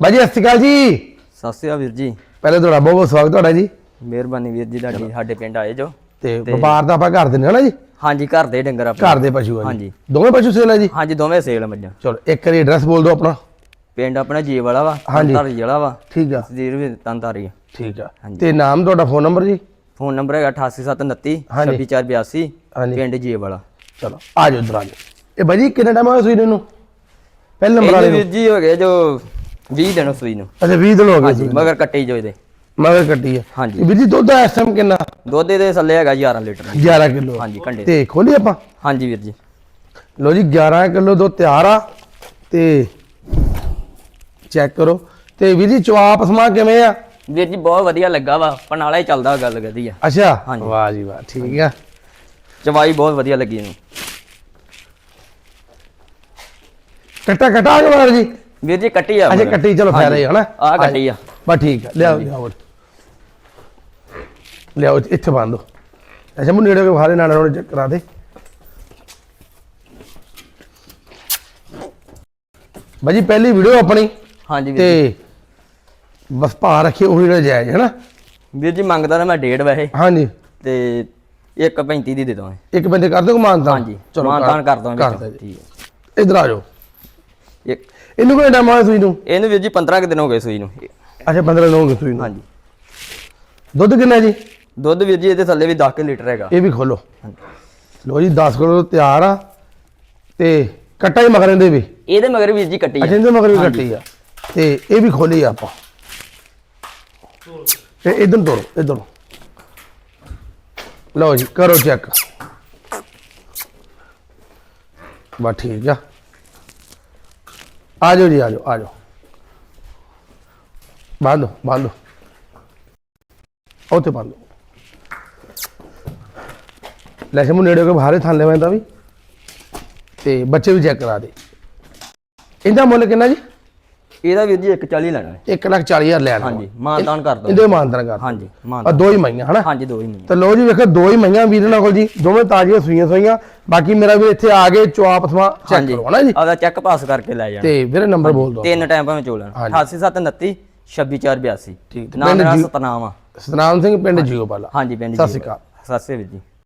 ਬਾਜੀ ਸਤਿ ਸ਼੍ਰੀ ਅਕਾਲ ਜੀ। ਸਤਿ ਸ਼੍ਰੀ ਅਕਾਲ ਵੀਰ ਜੀ। ਪਹਿਲੇ ਤੁਹਾਡਾ ਬਹੁਤ ਬਹੁਤ ਸਵਾਗਤ ਤੁਹਾਡਾ ਜੀ। ਮਿਹਰਬਾਨੀ ਵੀਰ ਜੀ ਤੁਹਾਡੀ ਸਾਡੇ ਪਿੰਡ ਆਏ ਜੋ। ਤੇ ਵਪਾਰ ਦਾ ਆਪਾਂ ਘਰ ਦਿੰਦੇ ਹਾਂ ਨਾ ਜੀ? ਹਾਂਜੀ ਘਰ ਦੇ ਡੰਗਰ ਆਪਣੇ। ਘਰ ਦੇ ਪਸ਼ੂ ਆ ਜੀ। ਹਾਂਜੀ। ਦੋਵੇਂ ਪਸ਼ੂ ਸੇਲ ਹੈ ਜੀ? ਹਾਂਜੀ ਦੋਵੇਂ ਸੇਲ ਮੱਝਾਂ। ਚਲੋ ਇੱਕ ਵਾਰੀ ਐਡਰੈਸ ਬੋਲ ਦਿਓ ਆਪਣਾ। ਪਿੰਡ ਆਪਣਾ ਜੀ ਵਾਲਾ ਵਾ। ਤੰਤਾਰੀ ਜ਼ਿਲ੍ਹਾ ਵਾ। ਠੀਕ ਆ। ਤਹਿਸੀਲ ਵੀ ਤੰਤਾਰੀ ਠੀਕ ਆ। ਤੇ ਨਾਮ ਤੁਹਾਡਾ ਫੋਨ ਨੰਬਰ ਜੀ? ਫੋਨ ਨੰਬਰ ਹੈਗਾ 8879 ਹਾਂਜੀ। 26482 ਹਾਂਜੀ। ਪਿੰਡ ਜੀ ਵਾਲਾ। ਚਲੋ ਆ ਜਾਓ ਆ ਇਹ ਬਾਜੀ ਕਿੰਨੇ ਟਾਈਮ ਹੋਇਆ ਸੂਈ ਨੂੰ ਇਹਨੂੰ? ਪਹਿਲੇ ਨੰਬਰ ਵਾਲੇ ਵੀਰ ਜੀ ਹੋ ਗਏ ਜੋ 20 ਦਿਨ ਸੂਈ ਨੂੰ। ਅੱਛਾ 20 ਦਿਨ ਹੋ ਗਏ ਹਾਂਜੀ ਮਗਰ ਕੱਟੀ ਜੋ ਇਹਦੇ। ਮਗਰ ਕੱਟੀ ਹੈ ਹਾਂਜੀ। ਵੀਰ ਜੀ ਦੁੱਧ ਇਸ ਟਾਈਮ ਕਿੰਨਾ? ਦੁੱਧ ਇਹਦੇ ਥੱਲੇ ਹੈਗਾ 11 ਲੀਟਰ 11 ਕਿਲੋ। ਹਾਂਜੀ ਕੰਡੇ ਤੇ ਖੋਲੀ ਆਪਾਂ? ਹਾਂਜੀ ਵੀਰ ਜੀ। ਲੋ ਜੀ 11 ਕਿਲੋ ਦੁੱਧ ਤਿਆਰ ਆ। ਤੇ ਚੈੱਕ ਕਰੋ। ਤੇ ਵੀਰ ਜੀ ਚਵਾਪ ਸਮਾ ਕਿਵੇਂ ਆ? ਵੀਰ ਜੀ ਬਹੁਤ ਵਧੀਆ ਲੱਗਾ ਵਾ। ਪਨਾਲਾ ਹੀ ਚੱਲਦਾ ਗੱਲ ਕਰਦੀ ਆ। ਅੱਛਾ। ਹਾਂਜੀ। ਵਾਹ ਜੀ ਵਾਹ ਠੀਕ ਆ। ਚਵਾਈ ਬਹੁਤ ਵਧੀਆ ਲੱਗੀ ਇਹਨੂੰ। ਕੱਟਾ ਕੱਟਾ ਆ ਗਿਆ ਜੀ। ਵੀਰ ਜੀ ਕੱਟੀ ਆ ਅੱਛਾ ਮਗਰ। ਕੱਟੀ ਚਲੋ ਫੇਰ ਹੈ ਹਨਾ? ਆ ਕੱਟੀ ਆ। ਬਸ ਠੀਕ ਆ। ਲਿਆਓ ਲਿਆਓ। ਲਿਆਓ ਇੱਥੇ ਬੰਨ ਦੋ। ਅੱਛਾ ਮੈਨੂੰ ਨੇੜੇ ਕੇ ਹਾਰੇ ਨਾਲ ਨਾਲ ਚੈੱਕ ਕਰਾ ਦੇ। ਬਾਜੀ ਪਹਿਲੀ ਵੀਡੀਓ ਆਪਣੀ। ਹਾਂਜੀ ਵੀਰ ਜੀ। ਤੇ ਬਸ ਭਾ ਰੱਖਿਓ ਉਹੀ ਜਿਹੜਾ ਜਾਇਜ਼ ਹੈ ਨਾ ਵੀਰ ਜੀ ਮੰਗਦਾ ਤਾਂ ਮੈਂ ਡੇਢ ਵੈਸੇ। ਹਾਂਜੀ। ਤੇ 1.35 ਦੀ ਦੇ ਦਾਂ ਇੱਕ ਬੰਦੇ ਕਰ ਦਿਓ ਮਾਨਤਾ ਹਾਂਜੀ। ਮਾਨਤਾਨ ਕਰ ਦਾਂ ਕਰ ਦਿਓ ਜੀ। ਠੀਕ ਹੈ ਇਧਰ ਆ ਜਾਓ। ਇਹਨੂੰ ਕੋਈ ਟਾਈਮ ਹੋਇਆ ਸੂਈ ਨੂੰ? ਇਹਨੂੰ ਵੀਰ ਜੀ 15 ਕੁ ਦਿਨ ਹੋ ਗਏ ਸੂਈ ਨੂੰ। ਅੱਛਾ 15 ਦਿਨ ਹੋ ਗਏ ਸੂਈ ਨੂੰ। ਹਾਂਜੀ। ਦੁੱਧ ਕਿੰਨਾ ਜੀ? ਦੁੱਧ ਵੀਰ ਜੀ ਇਹਦੇ ਥੱਲੇ ਵੀ 10 ਲੀਟਰ ਹੈਗਾ। ਇਹ ਵੀ ਖੋਲੋ। ਲੋ ਜੀ 10 ਕਿਲੋ ਤਿਆਰ ਆ ਤੇ ਕੱਟਾ ਹੀ ਮਗਰ ਇਹਦੇ ਵੀ। ਇਹਦੇ ਮਗਰ ਵੀਰ ਜੀ ਕੱਟੀ ਅੱਛਾ ਆ ਇਹਦੇ ਮਗਰ ਵੀ ਕੱਟੀ ਆ। ਤੇ ਇਹ ਵੀ ਖੋਲੀ ਆ ਆਪਾਂ। ਤੇ ਇਧਰ ਤੋੜੋ ਇਧਰ ਲਓ ਜੀ ਕਰੋ ਚੈੱਕ। ਬਾ ਠੀਕ ਆ। ਆ ਜਾਓ ਜੀ ਆ ਜਾਓ ਆ ਜਾਓ ਬਾਂਧੋ। ਲਓ ਉੱਥੇ ਬਾਂਧੋ। ਲੈ ਸ਼ਮੂ ਨੇੜੇ ਹੋ ਕੇ ਬਾਹਰੇ ਥਾਂ ਲੈਵਾਂ ਤਾਂ ਵੀ। ਤੇ ਬੱਚੇ ਵੀ ਚੈੱਕ ਕਰਾ ਦੇ। ਇਹਦਾ ਮੁੱਲ ਕਿੰਨਾ ਜੀ? ਇਹਦਾ ਵੀਰ ਜੀ 140 ਲੈਣਾ ਹੈ। 1 ਲੱਖ 40 ਹਜ਼ਾਰ ਲੈਣਾ ਹਾਂਜੀ ਮਾਨਤਾਨ ਕਰ ਦੋ ਇਹਦੇ ਮਾਨਤਨ ਕਰ ਹਾਂਜੀ ਆ ਦੋ ਹੀ ਮਈਆਂ ਹਨਾ? ਹਾਂਜੀ ਦੋ ਹੀ ਮਹੀਨੇ ਤੇ ਲੋ ਜੀ ਵੇਖੋ ਦੋ ਹੀ ਮਈਆਂ ਵੀਰ ਨਾਲ ਕੋਲ ਜੀ। ਦੋਵੇਂ ਤਾਜ਼ੀਆਂ ਸੂਈਆਂ ਸੂਈਆਂ। ਬਾਕੀ ਮੇਰਾ ਵੀ ਇੱਥੇ ਆ ਕੇ ਚੁਆਪ ਸਮਾਂ ਚੈੱਕ ਕਰੋ ਹਨਾ ਜੀ? ਆਦਾ ਚੈੱਕ ਪਾਸ ਕਰਕੇ ਲੈ ਜਾਣਾ। ਤੇ ਵੀਰੇ ਨੰਬਰ ਬੋਲ ਦਿਓ। ਤਿੰਨ ਟਾਈਮ ਭਾਵੇਂ ਚੋਲਣ ਹਾਂਜੀ। 8729 26482 ਠੀਕ ਨਾਮ ਮੇਰਾ ਸਤਨਾਮ ਆ। ਸਤਨਾਮ ਸਿੰਘ ਪਿੰਡ ਜੀਓਪਾਲਾ। ਹਾਂਜੀ ਪਿੰਡ ਸਤਿ ਸ਼੍ਰੀ ਅਕਾਲ। ਸਤਿ ਸ਼੍ਰੀ ਅਕਾਲ ਜੀ।